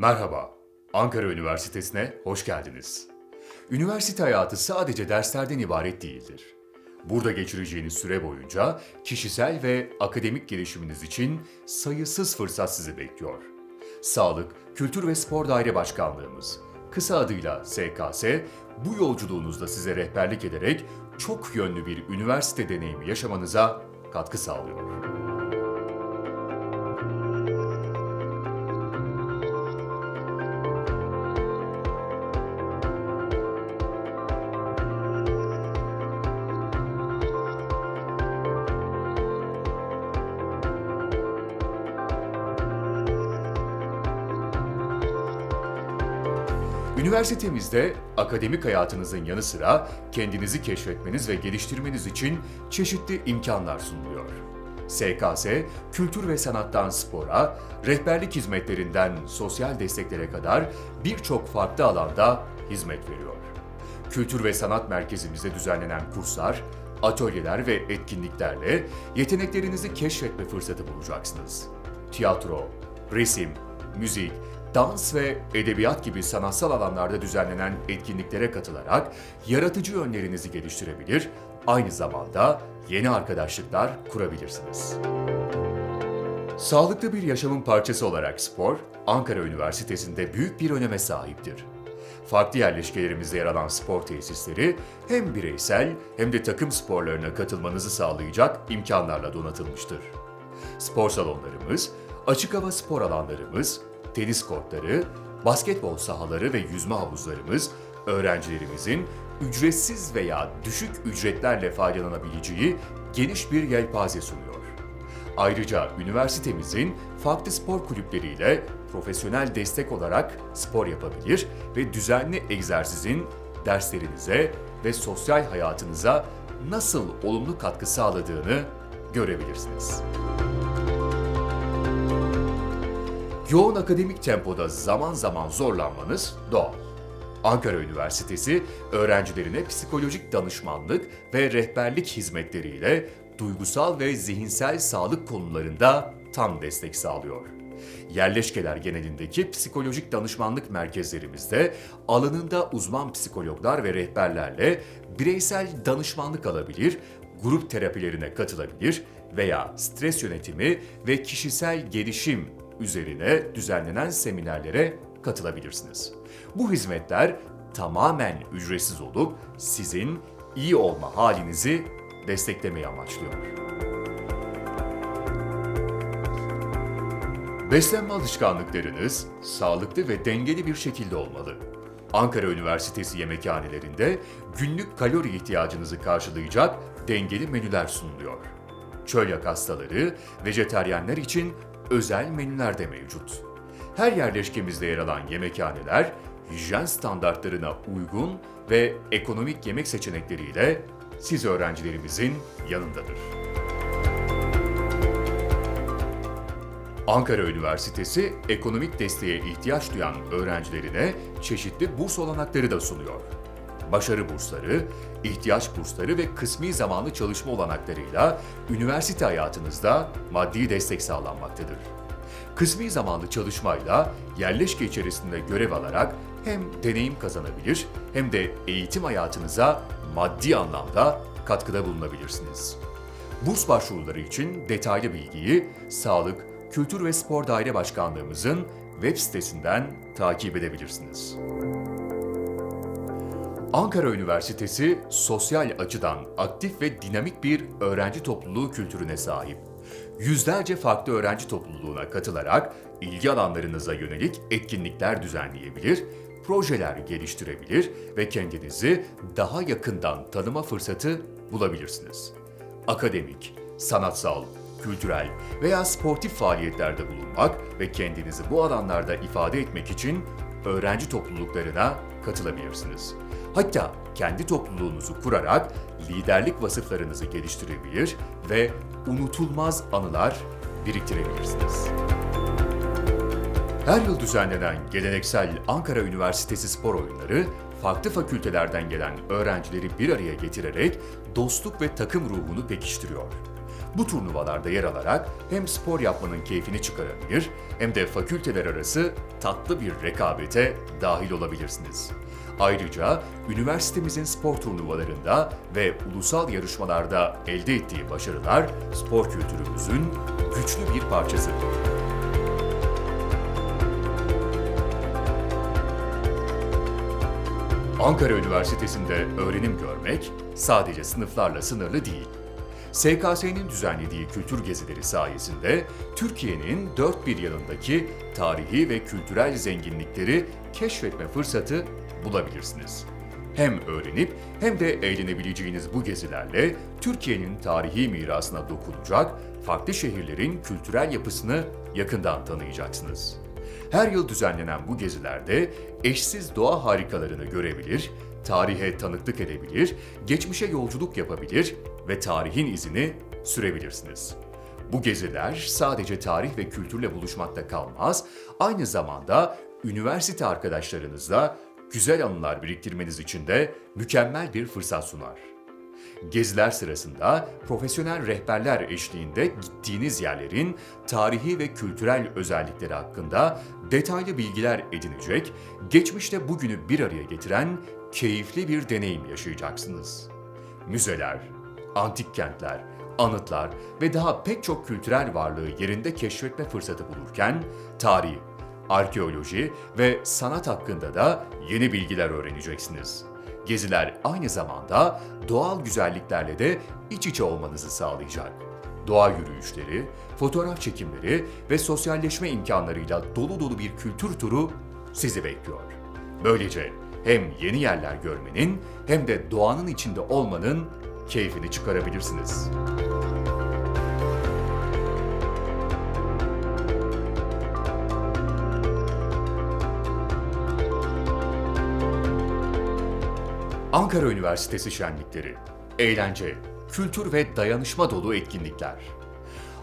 Merhaba, Ankara Üniversitesi'ne hoş geldiniz. Üniversite hayatı sadece derslerden ibaret değildir. Burada geçireceğiniz süre boyunca kişisel ve akademik gelişiminiz için sayısız fırsat sizi bekliyor. Sağlık, Kültür ve Spor Daire Başkanlığımız, kısa adıyla SKS, bu yolculuğunuzda size rehberlik ederek çok yönlü bir üniversite deneyimi yaşamanıza katkı sağlıyor. Üniversitemizde akademik hayatınızın yanı sıra kendinizi keşfetmeniz ve geliştirmeniz için çeşitli imkanlar sunuluyor. SKS, kültür ve sanattan spora, rehberlik hizmetlerinden sosyal desteklere kadar birçok farklı alanda hizmet veriyor. Kültür ve Sanat Merkezimizde düzenlenen kurslar, atölyeler ve etkinliklerle yeteneklerinizi keşfetme fırsatı bulacaksınız. Tiyatro, resim, müzik, dans ve edebiyat gibi sanatsal alanlarda düzenlenen etkinliklere katılarak yaratıcı yönlerinizi geliştirebilir, aynı zamanda yeni arkadaşlıklar kurabilirsiniz. Sağlıklı bir yaşamın parçası olarak spor, Ankara Üniversitesi'nde büyük bir öneme sahiptir. Farklı yerleşkelerimizde yer alan spor tesisleri hem bireysel hem de takım sporlarına katılmanızı sağlayacak imkanlarla donatılmıştır. Spor salonlarımız, açık hava spor alanlarımız, tenis kortları, basketbol sahaları ve yüzme havuzlarımız öğrencilerimizin ücretsiz veya düşük ücretlerle faydalanabileceği geniş bir yelpaze sunuyor. Ayrıca üniversitemizin farklı spor kulüpleriyle profesyonel destek olarak spor yapabilir ve düzenli egzersizin derslerinize ve sosyal hayatınıza nasıl olumlu katkı sağladığını görebilirsiniz. Yoğun akademik tempoda zaman zaman zorlanmanız doğal. Ankara Üniversitesi öğrencilerine psikolojik danışmanlık ve rehberlik hizmetleriyle duygusal ve zihinsel sağlık konularında tam destek sağlıyor. Yerleşkeler genelindeki psikolojik danışmanlık merkezlerimizde alanında uzman psikologlar ve rehberlerle bireysel danışmanlık alabilir, grup terapilerine katılabilir veya stres yönetimi ve kişisel gelişim üzerine düzenlenen seminerlere katılabilirsiniz. Bu hizmetler tamamen ücretsiz olup sizin iyi olma halinizi desteklemeyi amaçlıyor. Beslenme alışkanlıklarınız sağlıklı ve dengeli bir şekilde olmalı. Ankara Üniversitesi yemekhanelerinde günlük kalori ihtiyacınızı karşılayacak dengeli menüler sunuluyor. Çölyak hastaları, vejeteryenler için özel menüler de mevcut. Her yerleşkemizde yer alan yemekhaneler, hijyen standartlarına uygun ve ekonomik yemek seçenekleriyle siz öğrencilerimizin yanındadır. Ankara Üniversitesi ekonomik desteğe ihtiyaç duyan öğrencilerine çeşitli burs olanakları da sunuyor. Başarı bursları, ihtiyaç bursları ve kısmi zamanlı çalışma olanaklarıyla üniversite hayatınızda maddi destek sağlanmaktadır. Kısmi zamanlı çalışmayla yerleşke içerisinde görev alarak hem deneyim kazanabilir hem de eğitim hayatınıza maddi anlamda katkıda bulunabilirsiniz. Burs başvuruları için detaylı bilgiyi Sağlık, Kültür ve Spor Daire Başkanlığımızın web sitesinden takip edebilirsiniz. Ankara Üniversitesi sosyal açıdan aktif ve dinamik bir öğrenci topluluğu kültürüne sahip. Yüzlerce farklı öğrenci topluluğuna katılarak ilgi alanlarınıza yönelik etkinlikler düzenleyebilir, projeler geliştirebilir ve kendinizi daha yakından tanıma fırsatı bulabilirsiniz. Akademik, sanatsal, kültürel veya sportif faaliyetlerde bulunmak ve kendinizi bu alanlarda ifade etmek için öğrenci topluluklarına katılabilirsiniz. Hatta kendi topluluğunuzu kurarak liderlik vasıflarınızı geliştirebilir ve unutulmaz anılar biriktirebilirsiniz. Her yıl düzenlenen geleneksel Ankara Üniversitesi Spor Oyunları, farklı fakültelerden gelen öğrencileri bir araya getirerek dostluk ve takım ruhunu pekiştiriyor. Bu turnuvalarda yer alarak hem spor yapmanın keyfini çıkarabilir hem de fakülteler arası tatlı bir rekabete dahil olabilirsiniz. Ayrıca üniversitemizin spor turnuvalarında ve ulusal yarışmalarda elde ettiği başarılar spor kültürümüzün güçlü bir parçası. Ankara Üniversitesi'nde öğrenim görmek sadece sınıflarla sınırlı değil. SKS'nin düzenlediği kültür gezileri sayesinde Türkiye'nin dört bir yanındaki tarihi ve kültürel zenginlikleri keşfetme fırsatı bulabilirsiniz. Hem öğrenip hem de eğlenebileceğiniz bu gezilerle Türkiye'nin tarihi mirasına dokunacak, farklı şehirlerin kültürel yapısını yakından tanıyacaksınız. Her yıl düzenlenen bu gezilerde eşsiz doğa harikalarını görebilir, tarihe tanıklık edebilir, geçmişe yolculuk yapabilir ve tarihin izini sürebilirsiniz. Bu geziler sadece tarih ve kültürle buluşmakta kalmaz, aynı zamanda üniversite arkadaşlarınızla güzel anılar biriktirmeniz için de mükemmel bir fırsat sunar. Geziler sırasında profesyonel rehberler eşliğinde gittiğiniz yerlerin tarihi ve kültürel özellikleri hakkında detaylı bilgiler edinecek, geçmişte bugünü bir araya getiren keyifli bir deneyim yaşayacaksınız. Müzeler, antik kentler, anıtlar ve daha pek çok kültürel varlığı yerinde keşfetme fırsatı bulurken tarih, arkeoloji ve sanat hakkında da yeni bilgiler öğreneceksiniz. Geziler aynı zamanda doğal güzelliklerle de iç içe olmanızı sağlayacak. Doğa yürüyüşleri, fotoğraf çekimleri ve sosyalleşme imkanlarıyla dolu dolu bir kültür turu sizi bekliyor. Böylece hem yeni yerler görmenin hem de doğanın içinde olmanın keyfini çıkarabilirsiniz. Ankara Üniversitesi şenlikleri, eğlence, kültür ve dayanışma dolu etkinlikler.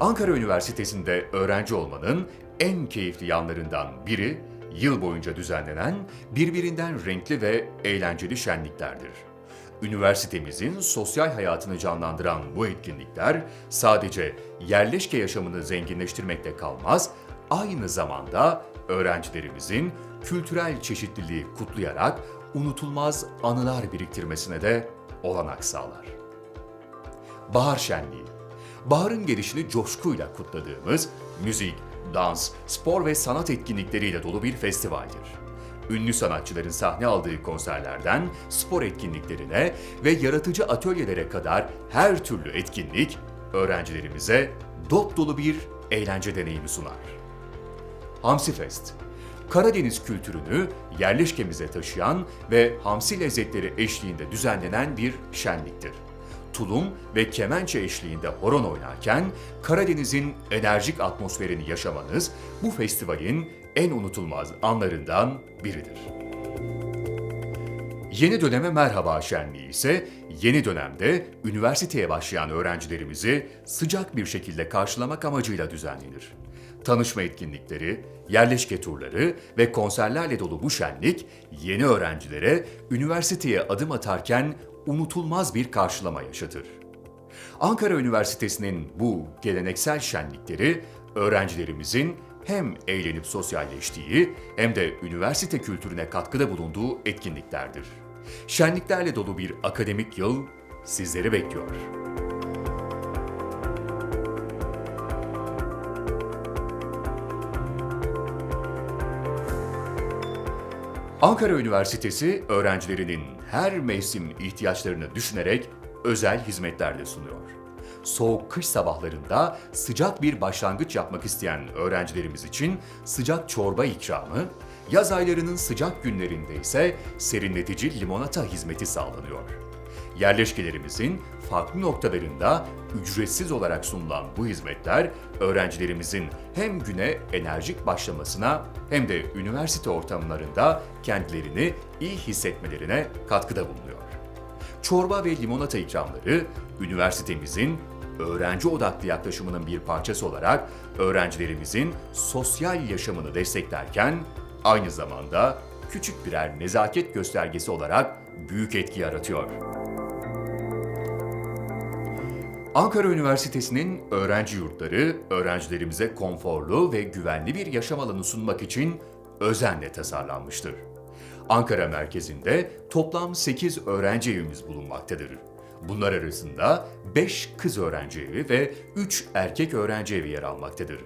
Ankara Üniversitesi'nde öğrenci olmanın en keyifli yanlarından biri yıl boyunca düzenlenen birbirinden renkli ve eğlenceli şenliklerdir. Üniversitemizin sosyal hayatını canlandıran bu etkinlikler sadece yerleşke yaşamını zenginleştirmekte kalmaz, aynı zamanda öğrencilerimizin kültürel çeşitliliği kutlayarak unutulmaz anılar biriktirmesine de olanak sağlar. Bahar Şenliği Baharın gelişini coşkuyla kutladığımız müzik, dans, spor ve sanat etkinlikleriyle dolu bir festivaldir. Ünlü sanatçıların sahne aldığı konserlerden spor etkinliklerine ve yaratıcı atölyelere kadar her türlü etkinlik öğrencilerimize dop dolu bir eğlence deneyimi sunar. Hamsi Fest Karadeniz kültürünü yerleşkemize taşıyan ve hamsi lezzetleri eşliğinde düzenlenen bir şenliktir. Tulum ve kemençe eşliğinde horon oynarken Karadeniz'in enerjik atmosferini yaşamanız bu festivalin en unutulmaz anlarından biridir. Yeni döneme merhaba şenliği ise yeni dönemde üniversiteye başlayan öğrencilerimizi sıcak bir şekilde karşılamak amacıyla düzenlenir. Tanışma etkinlikleri, yerleşke turları ve konserlerle dolu bu şenlik yeni öğrencilere üniversiteye adım atarken unutulmaz bir karşılama yaşatır. Ankara Üniversitesi'nin bu geleneksel şenlikleri öğrencilerimizin hem eğlenip sosyalleştiği hem de üniversite kültürüne katkıda bulunduğu etkinliklerdir. Şenliklerle dolu bir akademik yıl sizleri bekliyor. Ankara Üniversitesi öğrencilerinin her mevsim ihtiyaçlarını düşünerek özel hizmetler de sunuyor. Soğuk kış sabahlarında sıcak bir başlangıç yapmak isteyen öğrencilerimiz için sıcak çorba ikramı, yaz aylarının sıcak günlerinde ise serinletici limonata hizmeti sağlanıyor. Yerleşkelerimizin farklı noktalarında ücretsiz olarak sunulan bu hizmetler öğrencilerimizin hem güne enerjik başlamasına hem de üniversite ortamlarında kendilerini iyi hissetmelerine katkıda bulunuyor. Çorba ve limonata ikramları üniversitemizin öğrenci odaklı yaklaşımının bir parçası olarak öğrencilerimizin sosyal yaşamını desteklerken aynı zamanda küçük birer nezaket göstergesi olarak büyük etki yaratıyor. Ankara Üniversitesi'nin öğrenci yurtları, öğrencilerimize konforlu ve güvenli bir yaşam alanı sunmak için özenle tasarlanmıştır. Ankara merkezinde toplam 8 öğrenci evimiz bulunmaktadır. Bunlar arasında 5 kız öğrenci evi ve 3 erkek öğrenci evi yer almaktadır.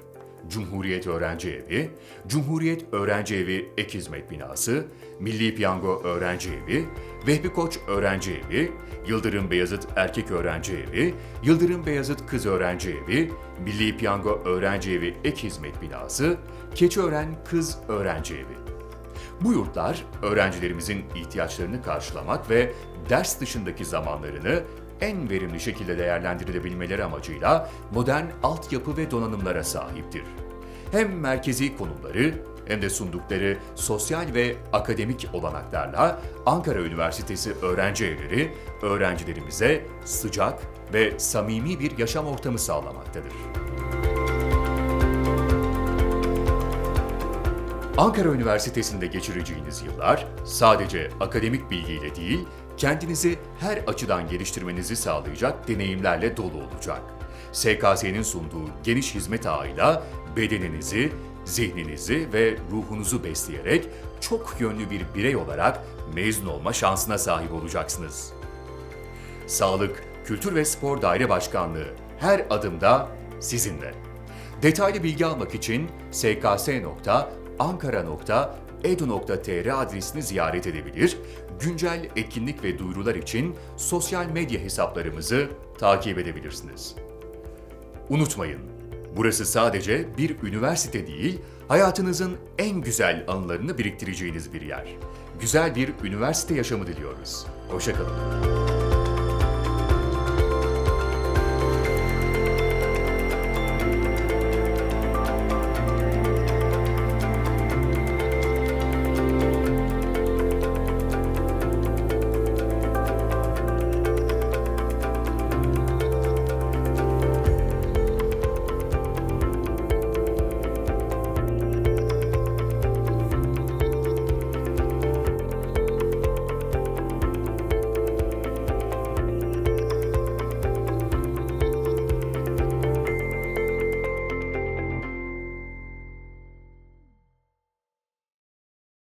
Cumhuriyet Öğrenci Evi, Cumhuriyet Öğrenci Evi Ek Hizmet Binası, Milli Piyango Öğrenci Evi, Vehbi Koç Öğrenci Evi, Yıldırım Beyazıt Erkek Öğrenci Evi, Yıldırım Beyazıt Kız Öğrenci Evi, Milli Piyango Öğrenci Evi Ek Hizmet Binası, Keçiören Kız Öğrenci Evi. Bu yurtlar öğrencilerimizin ihtiyaçlarını karşılamak ve ders dışındaki zamanlarını en verimli şekilde değerlendirilebilmeleri amacıyla modern altyapı ve donanımlara sahiptir. Hem merkezi konumları hem de sundukları sosyal ve akademik olanaklarla Ankara Üniversitesi öğrenci evleri öğrencilerimize sıcak ve samimi bir yaşam ortamı sağlamaktadır. Ankara Üniversitesi'nde geçireceğiniz yıllar sadece akademik bilgiyle değil, kendinizi her açıdan geliştirmenizi sağlayacak deneyimlerle dolu olacak. SKS'nin sunduğu geniş hizmet ağıyla bedeninizi, zihninizi ve ruhunuzu besleyerek çok yönlü bir birey olarak mezun olma şansına sahip olacaksınız. Sağlık, Kültür ve Spor Daire Başkanlığı her adımda sizinle. Detaylı bilgi almak için sks.ankara.edu.tr adresini ziyaret edebilir, güncel etkinlik ve duyurular için sosyal medya hesaplarımızı takip edebilirsiniz. Unutmayın, burası sadece bir üniversite değil, hayatınızın en güzel anılarını biriktireceğiniz bir yer. Güzel bir üniversite yaşamı diliyoruz. Hoşçakalın.